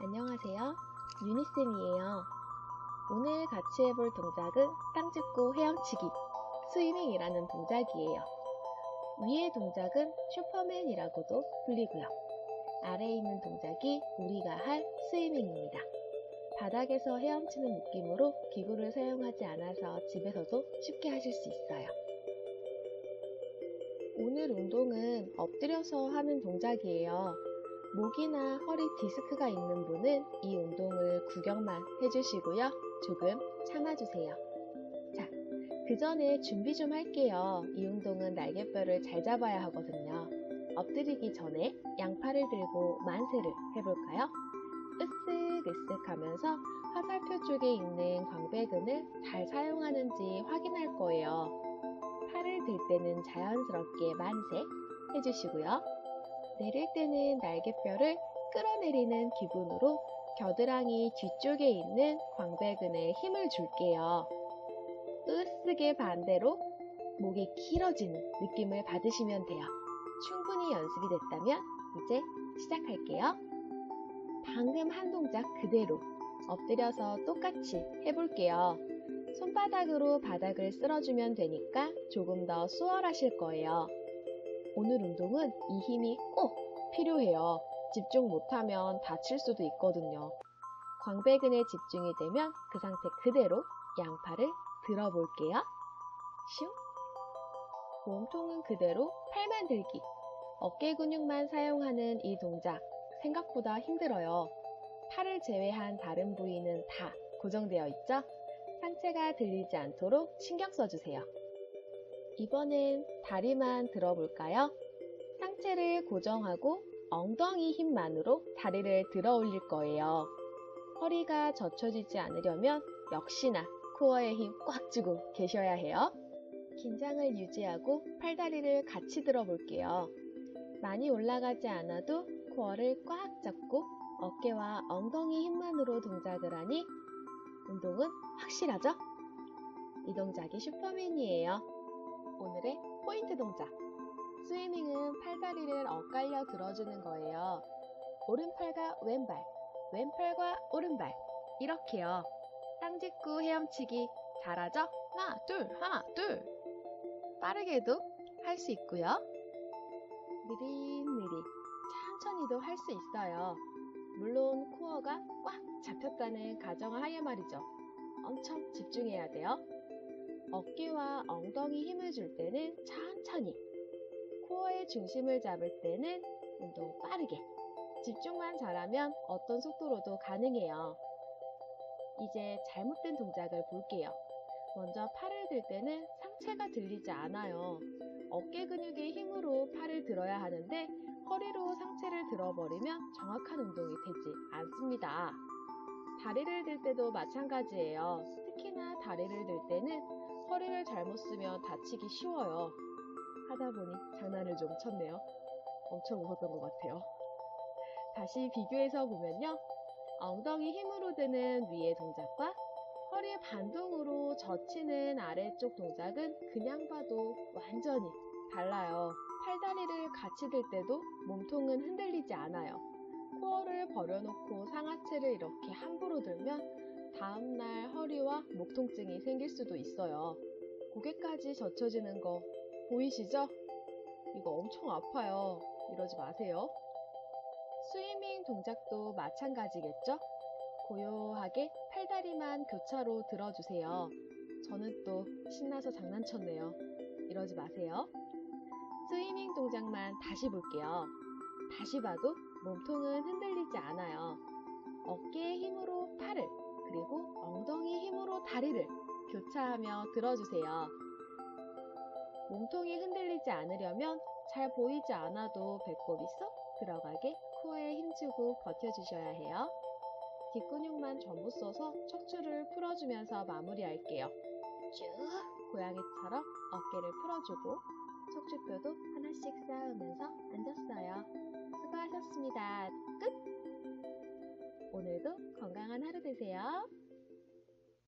안녕하세요. 유니쌤이에요. 오늘 같이 해볼 동작은 땅 짚고 헤엄치기, 스위밍이라는 동작이에요. 위의 동작은 슈퍼맨이라고도 불리고요. 아래에 있는 동작이 우리가 할 스위밍입니다. 바닥에서 헤엄치는 느낌으로 기구를 사용하지 않아서 집에서도 쉽게 하실 수 있어요. 오늘 운동은 엎드려서 하는 동작이에요. 목이나 허리 디스크가 있는 분은 이 운동을 구경만 해주시고요. 조금 참아주세요. 자, 그 전에 준비 좀 할게요. 이 운동은 날개뼈를 잘 잡아야 하거든요. 엎드리기 전에 양팔을 들고 만세를 해볼까요? 으쓱으쓱 하면서 화살표 쪽에 있는 광배근을 잘 사용하는지 확인할 거예요. 팔을 들 때는 자연스럽게 만세 해주시고요. 내릴 때는 날개뼈를 끌어내리는 기분으로 겨드랑이 뒤쪽에 있는 광배근에 힘을 줄게요. 으쓱의 반대로 목이 길어지는 느낌을 받으시면 돼요. 충분히 연습이 됐다면 이제 시작할게요. 방금 한 동작 그대로 엎드려서 똑같이 해볼게요. 손바닥으로 바닥을 쓸어주면 되니까 조금 더 수월하실 거예요. 오늘 운동은 이 힘이 꼭 필요해요. 집중 못하면 다칠 수도 있거든요. 광배근에 집중이 되면 그 상태 그대로 양팔을 들어볼게요. 슝. 몸통은 그대로 팔만 들기. 어깨 근육만 사용하는 이 동작 생각보다 힘들어요. 팔을 제외한 다른 부위는 다 고정되어 있죠? 상체가 들리지 않도록 신경 써주세요. 이번엔 다리만 들어볼까요? 상체를 고정하고 엉덩이 힘만으로 다리를 들어 올릴 거예요. 허리가 젖혀지지 않으려면 역시나 코어에 힘꽉 주고 계셔야 해요. 긴장을 유지하고 팔다리를 같이 들어 볼게요. 많이 올라가지 않아도 코어를 꽉 잡고 어깨와 엉덩이 힘만으로 동작을 하니 운동은 확실하죠? 이 동작이 슈퍼맨이에요. 오늘의 포인트 동작. 스위밍은 팔다리를 엇갈려 들어주는 거예요. 오른팔과 왼발, 왼팔과 오른발. 이렇게요. 땅 짚고 헤엄치기 잘하죠? 하나, 둘, 하나, 둘. 빠르게도 할 수 있고요. 느릿느릿 천천히도 할 수 있어요. 물론 코어가 꽉 잡혔다는 가정하에 말이죠. 엄청 집중해야 돼요. 어깨와 엉덩이 힘을 줄 때는 천천히, 코어의 중심을 잡을 때는 운동 빠르게, 집중만 잘하면 어떤 속도로도 가능해요. 이제 잘못된 동작을 볼게요. 먼저 팔을 들 때는 상체가 들리지 않아요. 어깨 근육의 힘으로 팔을 들어야 하는데 허리로 상체를 들어버리면 정확한 운동이 되지 않습니다. 다리를 들 때도 마찬가지예요. 특히나 다리를 들 때는 허리를 잘못 쓰면 다치기 쉬워요. 하다 보니 장난을 좀 쳤네요. 엄청 웃었던 것 같아요. 다시 비교해서 보면요. 엉덩이 힘으로 드는 위의 동작과 허리 반동으로 젖히는 아래쪽 동작은 그냥 봐도 완전히 달라요. 팔다리를 같이 들 때도 몸통은 흔들리지 않아요. 코어를 벌여놓고 상하체를 이렇게 함부로 들면 다음날 허리와 목 통증이 생길 수도 있어요. 고개까지 젖혀지는 거 보이시죠? 이거 엄청 아파요. 이러지 마세요. 스위밍 동작도 마찬가지겠죠? 고요하게 팔다리만 교차로 들어주세요. 저는 또 신나서 장난쳤네요. 이러지 마세요. 스위밍 동작만 다시 볼게요. 다시 봐도 몸통은 흔들리지 않아요. 어깨의 힘으로 팔을, 그리고 엉덩이 힘으로 다리를 교차하며 들어주세요. 몸통이 흔들리지 않으려면 잘 보이지 않아도 배꼽이 쏙 들어가게 코어에 힘주고 버텨주셔야 해요. 뒷근육만 전부 써서 척추를 풀어주면서 마무리할게요. 쭉 고양이처럼 어깨를 풀어주고 척추뼈도 하나씩 쌓으면서 앉았어요. 수고하셨습니다. 끝! 오늘도 건강한 하루 되세요.